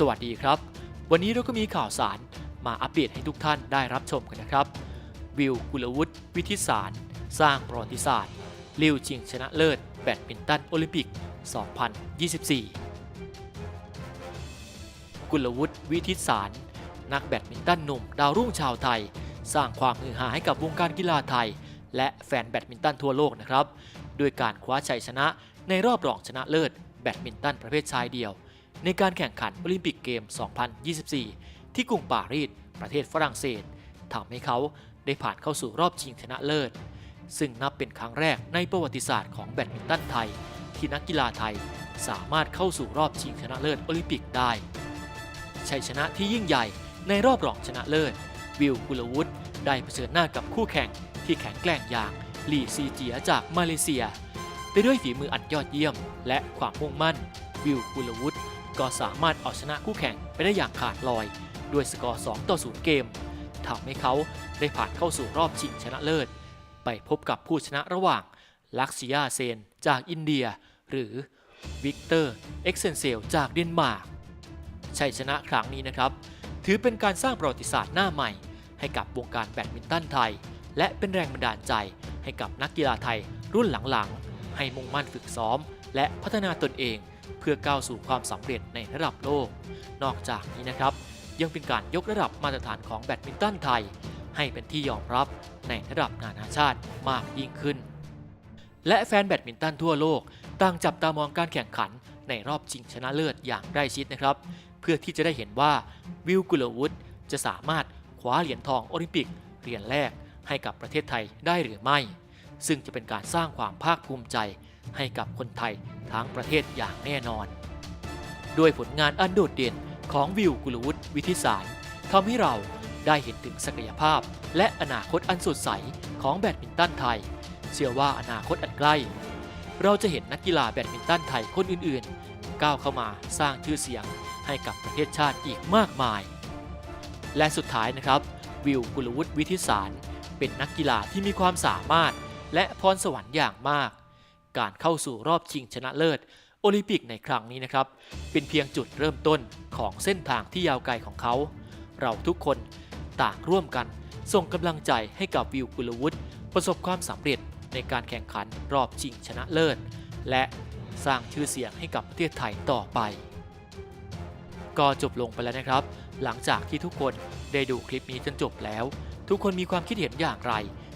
สวัสดีครับ วันนี้เราก็มีข่าวสารมาอัปเดตให้ทุกท่านได้รับชมกันนะครับ วิวกุลวุฒิวิทิสาร สร้างประวัติศาสตร์ลิวชิงชนะเลิศแบดมินตันโอลิมปิก 2024 กุลวุฒิวิทิสาร นักแบดมินตันหนุ่มดาวรุ่งชาวไทย สร้างความฮือฮาให้กับวงการกีฬาไทย และแฟนแบดมินตันทั่วโลกนะครับ ด้วยการคว้าชัยชนะในรอบรองชนะเลิศแบดมินตันประเภทชายเดี่ยว ในการแข่งขันโอลิมปิกเกม 2024 ที่กรุงปารีส ประเทศฝรั่งเศสทำให้เขาได้ผ่านเข้าสู่รอบชิงชนะเลิศ ซึ่งนับเป็นครั้งแรกในประวัติศาสตร์ของแบดมินตันไทย ที่นักกีฬาไทยสามารถเข้าสู่รอบชิงชนะเลิศโอลิมปิกได้ ชัยชนะที่ยิ่งใหญ่ในรอบรองชนะเลิศ วิวกุลวุฒิได้เผชิญหน้ากับคู่แข่งที่แข็งแกร่งอย่างลีซีเจียจากมาเลเซีย แต่ด้วยฝีมืออันยอดเยี่ยม และความมุ่งมั่น วิวกุลวุฒิ ก็สามารถเอาชนะคู่แข่งไปได้อย่างขาดลอย ด้วยสกอร์ 2 ต่อ 0 เกมทำให้เขาได้ผ่านเข้าสู่รอบชิงชนะเลิศ ไปพบกับผู้ชนะระหว่าง ลักซิยาเซนจากอินเดีย หรือวิกเตอร์เอ็กเซนเซลจากเดนมาร์กชัยชนะครั้งนี้นะครับ ถือเป็นการสร้างประวัติศาสตร์หน้าใหม่ ให้กับวงการแบดมินตันไทย และเป็นแรงบันดาลใจให้กับนักกีฬาไทยรุ่นหลังๆ ให้มุ่งมั่นฝึกซ้อม และพัฒนาตนเอง เพื่อก้าวสู่ความสำเร็จในระดับโลก นอกจากนี้นะครับ ยังเป็นการยกระดับมาตรฐานของแบดมินตันไทย ให้เป็นที่ยอมรับในระดับนานาชาติมากยิ่งขึ้น และแฟนแบดมินตันทั่วโลกต่างจับตามองการแข่งขันในรอบชิงชนะเลิศอย่างใกล้ชิดนะครับ เพื่อที่จะได้เห็นว่าวิลกุลวุฒิจะสามารถคว้าเหรียญทองโอลิมปิกเหรียญแรกให้กับประเทศไทยได้หรือไม่ ซึ่งจะเป็นการสร้างความภาคภูมิใจให้กับคนไทย ทั้งประเทศอย่างแน่นอน ด้วยผลงานอันโดดเด่นของวิวกุลวุฒิวิทิสารทำให้เราได้เห็นถึงศักยภาพ และอนาคตอันสดใสของแบดมินตันไทย เชื่อว่าอนาคตอันใกล้ เราจะเห็นนักกีฬาแบดมินตันไทยคนอื่นๆ ก้าวเข้ามาสร้างชื่อเสียงให้กับประเทศชาติอีกมากมาย และสุดท้ายนะครับ วิวกุลวุฒิวิทิสารเป็นนักกีฬาที่มีความสามารถและพรสวรรค์อย่างมาก การเข้าสู่รอบชิงชนะเลิศ โอลิมปิกในครั้งนี้นะครับ เป็นเพียงจุดเริ่มต้นของเส้นทางที่ยาวไกลของเขา เราทุกคนต่างร่วมกัน ส่งกำลังใจให้กับวิวกุลวุฒิประสบความสำเร็จในการแข่งขันรอบชิงชนะเลิศ และสร้างชื่อเสียงให้กับประเทศไทยต่อไป ก็จบลงไปแล้วนะครับ หลังจากที่ทุกคนได้ดูคลิปนี้จนจบแล้ว ทุกคนมีความคิดเห็นอย่างไร